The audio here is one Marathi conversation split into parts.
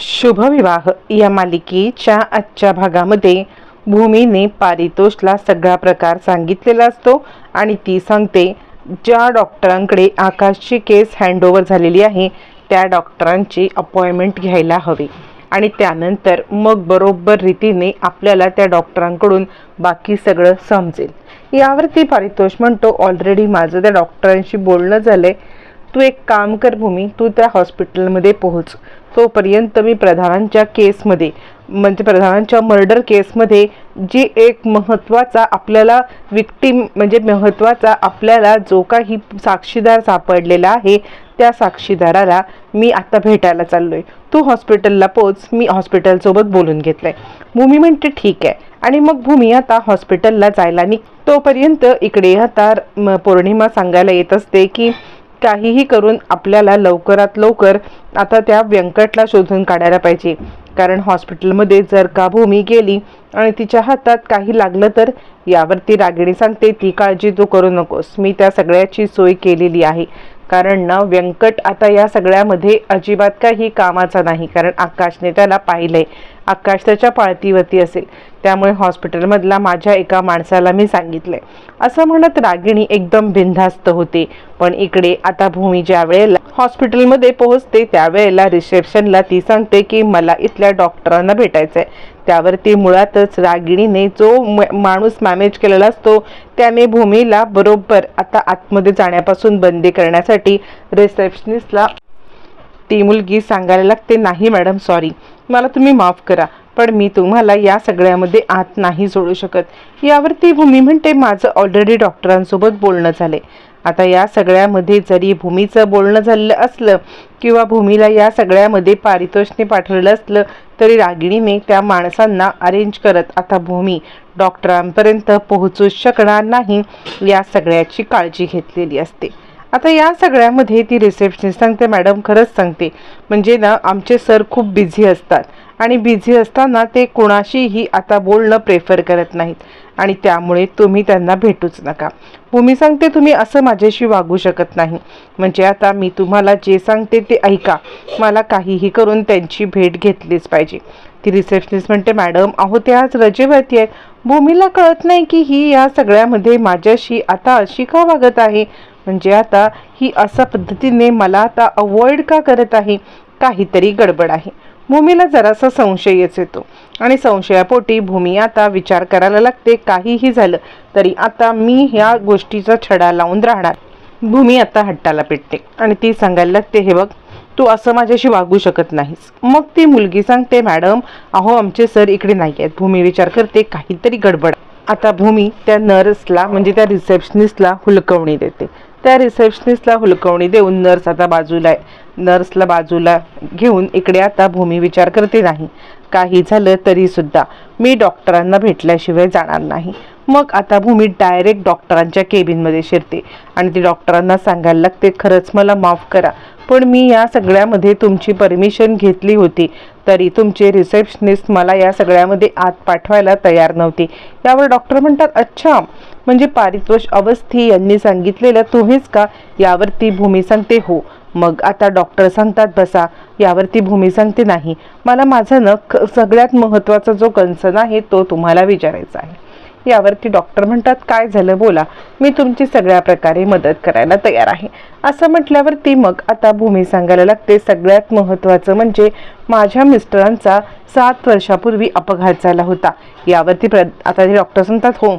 शुभविवाह. या मालिकेच्या आजच्या भागामध्ये भूमीने पारितोषला सगळा प्रकार सांगितलेला असतो आणि ती सांगते ज्या डॉक्टरांकडे आकाशची केस हँडओव्हर झालेली आहे त्या डॉक्टरांची अपॉइंटमेंट घ्यायला हवी. आणि त्यानंतर मग बरोबर रीतीने आपल्याला त्या डॉक्टरांकडून बाकी सगळं समजेल. यावरती पारितोष म्हणतो ऑलरेडी माझं त्या डॉक्टरांशी बोलणं झालं आहे तू एक काम कर भूमी तू त्या हॉस्पिटलमध्ये पोहोच. तोपर्यंत मी प्रधानांच्या केसमध्ये म्हणजे प्रधानांच्या मर्डर केसमध्ये जी एक महत्त्वाचा आपल्याला विक्टीम म्हणजे महत्त्वाचा आपल्याला जो काही साक्षीदार सापडलेला आहे त्या साक्षीदाराला मी आता भेटायला चाललो आहे तू हॉस्पिटलला पोच मी हॉस्पिटलसोबत बोलून घेतलंय. भूमी म्हणते ठीक आहे. आणि मग भूमी आता हॉस्पिटलला जायला निघ. तोपर्यंत इकडे आता म- पौर्णिमा सांगायला येत असते की काहीही करून आपल्याला लवकरात लवकर आता त्या व्यंकटला शोधून काढायला पाहिजे. कारण हॉस्पिटलमध्ये जर का भूमी गेली आणि तिच्या हातात काही लागलं तर यावरती रागिणी सांगते ती काळजी तू करू नकोस. मी त्या सगळ्याची सोय केलेली आहे. कारण ना व्यंकट आता या सगळ्यामध्ये अजिबात काही कामाचा नाही. कारण आकाशने त्याला पाहिलंय. आकाश त्याच्या पाळतीवरती असेल. त्यामुळे हॉस्पिटलमधला माझ्या एका माणसाला मी सांगितलंय. असं म्हणत रागिणी एकदम बिनधास्त होते. पण इकडे आता भूमी ज्या वेळेला हॉस्पिटलमध्ये पोहोचते त्यावेळेला रिसेप्शनला ती सांगते की मला इथल्या डॉक्टरांना भेटायचंय. त्यावरती मुळातच रागिणीने जो माणूस मॅनेज केलेला असतो त्याने भूमीला बरोबर आता आतमध्ये जाण्यापासून बंदी करण्यासाठी रिसेप्शनिस्टला ती मुलगी सांगायला लागते नाही मॅडम सॉरी मला तुम्ही माफ करा पण मी तुम्हाला या सगळ्यामध्ये आत नाही सोडू शकत. यावरती भूमी म्हणते माझं ऑलरेडी डॉक्टरांसोबत बोलणं झाले. आता या सगळ्यामध्ये जरी भूमीचं बोलणं झालेलं असलं किंवा भूमीला या सगळ्यामध्ये पारितोषने पाठवलेलं असलं तरी रागिणीने त्या माणसांना अरेंज करत आता भूमी डॉक्टरांपर्यंत पोहोचू शकणार नाही या सगळ्याची काळजी घेतलेली असते. आता या सगळ्यामध्ये ती रिसेप्शनिस्ट सांगते मॅडम खरंच सांगते. म्हणजे ना आमचे सर खूप बिझी असतात. आणि बिझी असताना ते कोणाशीही आता बोलणं प्रेफर करत नाहीत. आणि त्यामुळे तुम्ही त्यांना भेटूच नका. भूमी सांगते तुम्ही असं माझ्याशी वागू शकत नाही. म्हणजे आता मी तुम्हाला जे सांगते ते ऐका. मला काहीही करून त्यांची भेट घेतलीच पाहिजे. ती रिसेप्शनिस्ट म्हणते मॅडम अहो ते आज रजेवरती आहेत. भूमीला कळत नाही की ही या सगळ्यामध्ये माझ्याशी आता अशी का वागत आहे? म्हणजे आता ही अशा पद्धतीने मला आता अवॉइड का करत आहे? काहीतरी गडबड आहे. भूमीला जरासा संशयच येतो. आणि संशयापोटी भूमी आता विचार करायला लागते काहीही झालं तरी आता मी ह्या गोष्टीचा छडा लावून राहणार. भूमी आता हट्टाला पेटते आणि ती सांगायला लागते हे बघ तू असं माझ्याशी वागू शकत नाहीस. मग ती मुलगी सांगते मॅडम अहो आमचे सर इकडे नाही आहेत. भूमी विचार करते काहीतरी गडबड आता भूमी त्या नर्सला म्हणजे त्या रिसेप्शनिस्टला हुलकवणी देते. त्या रिसेप्शनिस्टला हुलकवणी देऊन नर्स आता बाजूला आहे. नर्सला बाजूला घेऊन इकडे आता भूमी विचार करते नाही. काही झालं तरीसुद्धा मी डॉक्टरांना भेटल्याशिवाय जाणार नाही. मग आता भूमी डायरेक्ट डॉक्टरांच्या केबिनमध्ये शिरते. आणि ती डॉक्टरांना सांगायला लागते खरंच मला माफ करा पण मी या सगळ्यामध्ये तुमची परमिशन घेतली होती. तरी तुमचे रिसेप्शनिस्ट मला या सगळ्यामध्ये आत पाठवायला तयार नव्हते. यावर डॉक्टर म्हणतात अच्छा म्हणजे पारितोष अवस्थी यांनी सांगितलेलं तुम्हीच का? यावरती भूमी सांगते हो. मग आता डॉक्टर सांगतात बसा यावरती भूमी सांगते नाही. मला माझा न सगळ्यात महत्त्वाचा जो कन्सर्न आहे तो तुम्हाला विचारायचा आहे. यावरती डॉक्टर म्हणतात काय झालं बोला. मी तुमची सगळ्या प्रकारे मदत करायला तयार आहे. असं म्हटल्यावरती मग आता भूमी सांगायला लागते सगळ्यात महत्त्वाचं म्हणजे माझ्या मिस्टरांचा सात वर्षापूर्वी अपघात झाला होता. यावरती प्र आता ते डॉक्टर म्हणतात हो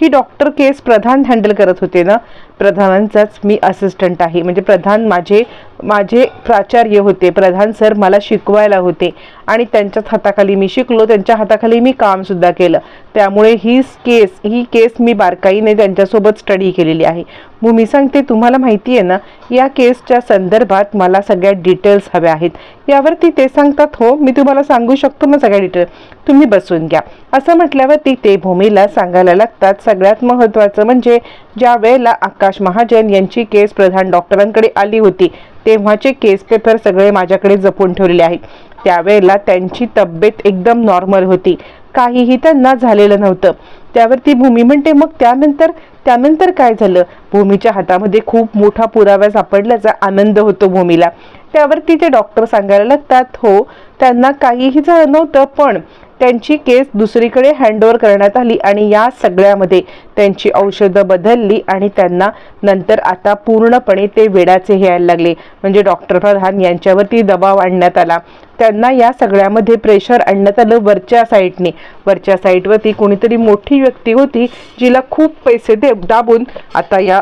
ही डॉक्टर केस प्रधान हँडल करत होते ना प्रधानांचाच मी असिस्टंट आहे. म्हणजे प्रधान माझे माझे प्राचार्य होते. प्रधान सर मला शिकवायला होते. आणि त्यांच्याच हाताखाली मी शिकलो. त्यांच्या हाताखाली मी कामसुद्धा केलं. त्यामुळे ही केस ही केस मी बारकाईने त्यांच्यासोबत स्टडी केलेली आहे. भूमी सांगते तुम्हाला माहिती आहे ना या केसच्या संदर्भात मला सगळ्या डिटेल्स हव्या आहेत. यावरती ते सांगतात हो मी तुम्हाला सांगू शकतो ना सगळ्या डिटेल तुम्ही बसून घ्या. असं म्हटल्यावरती ते भूमीला सांगायला लागतात. सगळ्यात महत्त्वाचं म्हणजे ज्या वेळेला प्रकाश महाजन यांची केस प्रधान डॉक्टरांकडे आली होती. तेव्हाचे केस पेपर सगळे माझ्याकडे जपून ठेवलेले आहेत. त्यावेळेला त्यांची तब्येत एकदम नॉर्मल होती. काहीही त्यांना झालेलं नव्हतं. त्यावरती भूमी म्हणते मग त्यानंतर त्यानंतर काय झालं? भूमीच्या हातामध्ये खूप मोठा पुरावा सापडल्याचा आनंद होतो भूमीला. त्यावरती ते डॉक्टर सांगायला लागतात हो त्यांना काहीही झालं नव्हतं पण त्यांची केस दुसरीकडे हँडओव्हर करण्यात आली आणि या सगळ्यामध्ये त्यांची औषधं बदलली आणि त्यांना नंतर आता पूर्णपणे ते वेडाचे हे यायला लागले. म्हणजे डॉक्टर प्रधान यांच्यावरती दबाव आणण्यात आला. त्यांना या सगळ्यामध्ये प्रेशर आणण्यात आलं वरच्या साईडने वरच्या साईडवरती कोणीतरी मोठी व्यक्ती होती जिला खूप पैसे दे दाबून आता या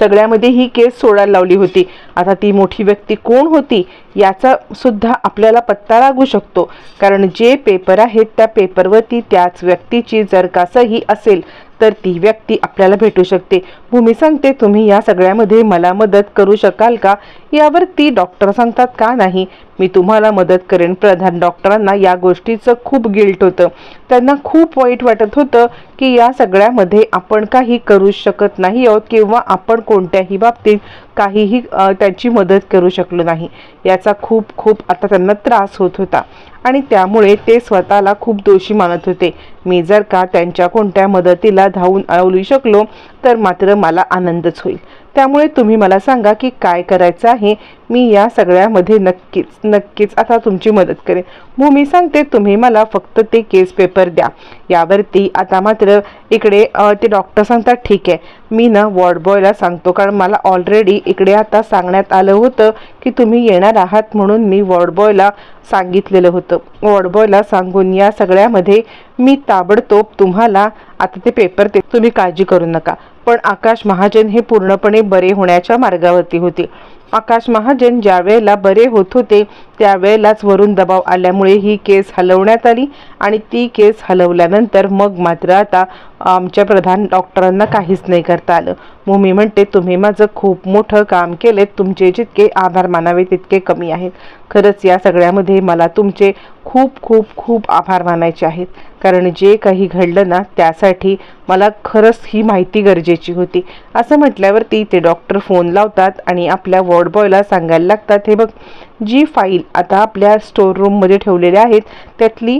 सगळ्यामध्ये ही केस सोडायला लावली होती. आता ती मोठी व्यक्ती कोण होती याचा सुद्धा आपल्याला पत्ता लागू शकतो. कारण जे पेपर आहेत त्या पेपरवरती त्याच व्यक्तीची जर का सही असेल. तर ती व्यक्ती आपल्याला भेटू शकते. भूमी सांगते तुम्ही या सगळ्यामध्ये मला मदत करू शकाल का? यावर ती डॉक्टर सांगतात का नाही? मी तुम्हाला मदत करेन. प्रधान डॉक्टरांना या गोष्टीचं खूप गिल्ट होतं. त्यांना खूप वाईट वाटत होतं की या सगळ्यामध्ये आपण काही करू शकत नाही आहोत किंवा आपण कोणत्याही बाबतीत काहीही त्याची त्यांची मदत करू शकलो नाही. याचा खूप खूप आता त्यांना त्रास होत होता. आणि त्यामुळे ते स्वतःला खूप दोषी मानत होते. मी जर का त्यांच्या कोणत्या मदतीला धावून अळवलू शकलो तर मात्र मला आनंदच होईल. त्यामुळे तुम्ही मला सांगा की काय करायचं आहे? मी या सगळ्यामध्ये नक्कीच नक्कीच आता तुमची मदत करेन. भूमी सांगते तुम्ही मला फक्त ते केस पेपर द्या. यावरती आता मात्र इकडे ते डॉक्टर सांगतात ठीक आहे. मी ना वॉर्ड बॉयला सांगतो कारण मला ऑलरेडी इकडे आता सांगण्यात आलं होतं की तुम्ही येणार आहात म्हणून मी वॉर्ड बॉयला सांगितलेलं होतं. वॉर्ड बॉयला सांगून या सगळ्यामध्ये मी ताबडतोब तुम्हाला आता ते पेपर ते तुम्ही काळजी करू नका. पण आकाश महाजन हे पूर्णपणे बरे होण्याच्या मार्गावरती होते. आकाश महाजन ज्या वेळेला बरे होत होते त्यावेळेलाच वरून दबाव आल्यामुळे ही केस हलवण्यात आली आणि ती केस हलवल्यानंतर मग मात्र आता आमच्या प्रधान डॉक्टरांना काहीच नाही करता आलं. भूमी म्हणते तुम्ही माझं खूप मोठं काम केलेत तुमचे जितके आभार मानावे तितके कमी आहेत. खरंच या सगळ्यामध्ये मला तुमचे खूप खूप खूप आभार मानायचे आहेत. कारण जे काही घडलं ना त्यासाठी मला खरंच ही माहिती गरजेची होती. असं म्हटल्यावरती ते डॉक्टर फोन लावतात आणि आपल्या वॉर्ड बॉयला सांगायला लागतात हे बघ जी फाईल आता आपल्या स्टोर रूममध्ये ठेवलेल्या आहेत त्यातली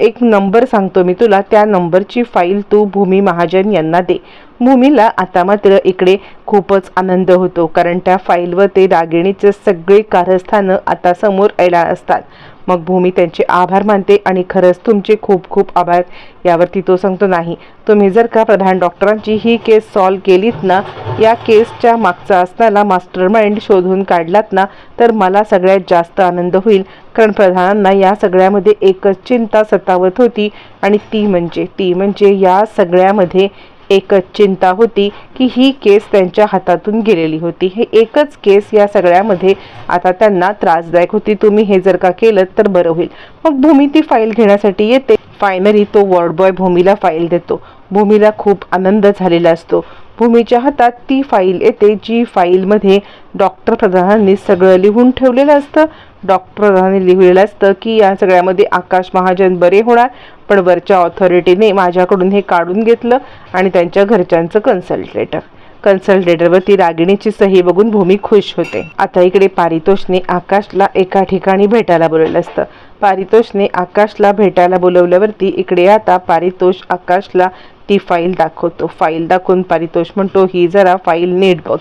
एक नंबर सांगतो मी तुला. त्या नंबरची फाईल तू भूमी महाजन यांना दे. भूमीला आता मात्र इकडे खूपच आनंद होतो कारण त्या फाईलवर ते दागिणीचे सगळे कारस्थानं आता समोर यायला असतात. मग भूमी त्यांचे आभार मानते आणि खरंच तुमचे खूप खूप आभार. यावरती तो सांगतो नाही. तुम्ही जर का प्रधान डॉक्टरांची ही केस सॉल्व केलीत ना या केसच्या मागचा असणारा मास्टर माइंड शोधून काढलात ना तर मला सगळ्यात जास्त आनंद होईल. कारण प्रधानांना या सगळ्यामध्ये एकच चिंता सतावत होती आणि ती म्हणजे ती म्हणजे या सगळ्यामध्ये एकच चिंता होती की ही केस त्यांच्या हातातून गेलेली होती. हे एकच केस या सगळ्यामध्ये आता त्यांना त्रासदायक होती. तुम्ही हे जर का केलं तर बरं होईल. मग भूमी ती फाईल घेण्यासाठी येते. फायनली तो वॉर्ड बॉय भूमीला फाईल देतो. भूमीला खूप आनंद झालेला असतो. भूमीच्या हातात ती फाईल येते जी फाईलमध्ये डॉक्टर प्रधानांनी सगळं लिहून ठेवलेलं असतं. डॉक्टर प्रधानांनी लिहिलेलं असतं की या सगळ्यामध्ये आकाश महाजन बरे होणार पण वरच्या ऑथॉरिटीने माझ्याकडून हे काढून घेतलं आणि त्यांच्या घरच्यांचं कन्सल्टेटर कन्सल्टेटरवरती रागिणीची सही बघून भूमी खुश होते. आता इकडे पारितोषने आकाशला एका ठिकाणी भेटायला बोलवलं असतं. पारितोषने आकाशला भेटायला बोलवल्यावरती इकडे आता पारितोष आकाशला ती फाईल दाखवतो. फाईल दाखवून पारितोष म्हणतो ही जरा फाईल नीट बघ.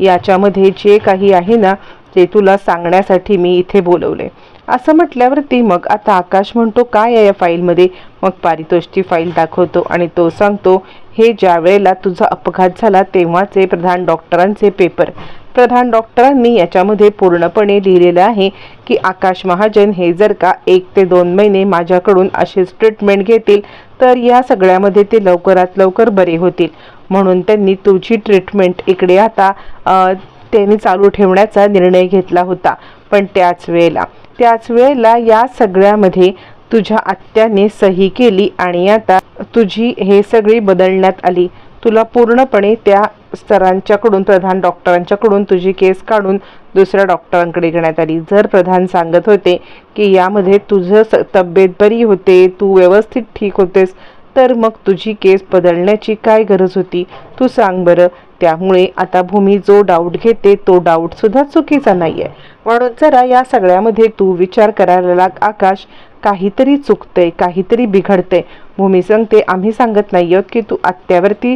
याच्यामध्ये जे काही आहे ना ते तुला सांगण्यासाठी मी इथे बोलवले. असं म्हटल्यावरती मग आता आकाश म्हणतो काय आहे या फाईलमध्ये? मग पारितोषची फाईल दाखवतो आणि तो सांगतो हे ज्या वेळेला तुझा अपघात झाला तेव्हाचे प्रधान डॉक्टरांचे पेपर. प्रधान डॉक्टरांनी याच्यामध्ये पूर्णपणे लिहिलेलं आहे की आकाश महाजन हे जर का एक ते दोन महिने माझ्याकडून अशीच ट्रीटमेंट घेतील तर या सगळ्यामध्ये ते लवकरात लवकर बरे होतील. म्हणून त्यांनी तुझी ट्रीटमेंट इकडे आता त्यांनी चालू ठेवण्याचा निर्णय घेतला होता. पण त्याच वेळेला त्याच वेळेला या सगळ्यामध्ये तुझ्या आत्याने सही केली आणि आता तुझी हे सगळी बदलण्यात आली. तुला पूर्णपणे त्या स्तरांच्याकडून प्रधान डॉक्टरांच्याकडून तुझी केस काढून दुसऱ्या डॉक्टरांकडे घेण्यात आली. जर प्रधान सांगत होते की यामध्ये तुझं तब्येत बरी होते तू व्यवस्थित ठीक होतेस तर मग तुझी केस बदलण्याची काय गरज होती? तू सांग बरं. त्यामुळे आता भूमी जो डाऊट घेते तो डाऊट सुद्धा चुकीचा नाहीये. म्हणून जरा या सगळ्यामध्ये तू विचार करायला लाग आकाश. काहीतरी चुकतंय काहीतरी बिघडतंय. भूमी सांगते आम्ही सांगत नाही आहोत की तू आत्यावरती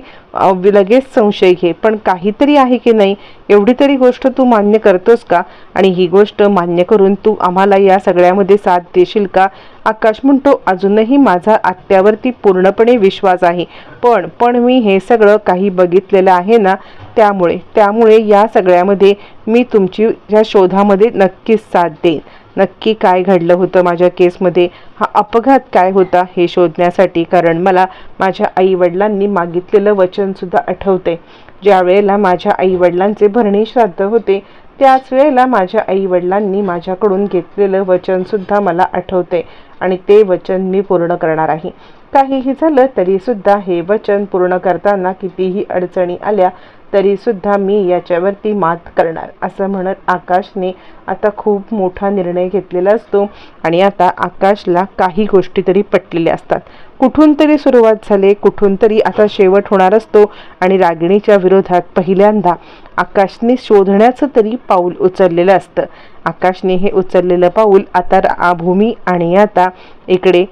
लगेच संशय घे. पण काहीतरी आहे की नाही एवढी तरी गोष्ट तू मान्य करतोस का? आणि ही गोष्ट मान्य करून तू आम्हाला या सगळ्यामध्ये साथ देशील का? आकाश म्हणतो अजूनही माझा आत्यावरती पूर्णपणे विश्वास आहे. पण पण मी हे सगळं काही बघितलेलं आहे ना त्यामुळे त्यामुळे या सगळ्यामध्ये मी तुमची या शोधामध्ये नक्कीच साथ देईन. नक्की काय घडलं होतं माझ्या केसमध्ये? हा अपघात काय होता हे शोधण्यासाठी? कारण मला माझ्या आईवडिलांनी मागितलेलं वचनसुद्धा आठवते ज्या वेळेला माझ्या आईवडिलांचे भरणे श्राद्ध होते त्याच वेळेला माझ्या आईवडिलांनी माझ्याकडून घेतलेलं वचनसुद्धा मला आठवते आणि ते वचन मी पूर्ण करणार आहे. काहीही झालं तरीसुद्धा हे वचन पूर्ण करताना कितीही अडचणी आल्या तरीसुद्धा मी याच्यावरती मात करणार असं म्हणत आकाशने आता खूप मोठा निर्णय घेतलेला असतो. आणि आता आकाशला काही गोष्टी तरी पटलेल्या असतात. कुठून तरी सुरुवात झाले कुठून तरी आता शेवट होणार असतो. आणि रागिणीच्या विरोधात पहिल्यांदा आकाशने शोधण्याचं तरी पाऊल उचललेलं असतं. आकाशने हे उचललेलं पाऊल आता आभूमी भूमी आणि आता इकडे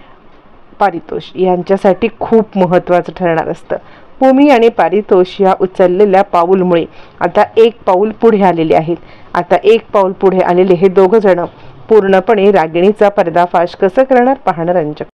पारितोष यांच्यासाठी खूप महत्त्वाचं ठरणार असतं. भूमी आणि पारितोष या उचललेल्या पाऊलमुळे आता एक पाऊल पुढे आलेले आहेत. आता एक पाऊल पुढे आलेले हे दोघं जण पूर्णपणे रागिणीचा पर्दाफाश कसं करणार पाहणं रंजक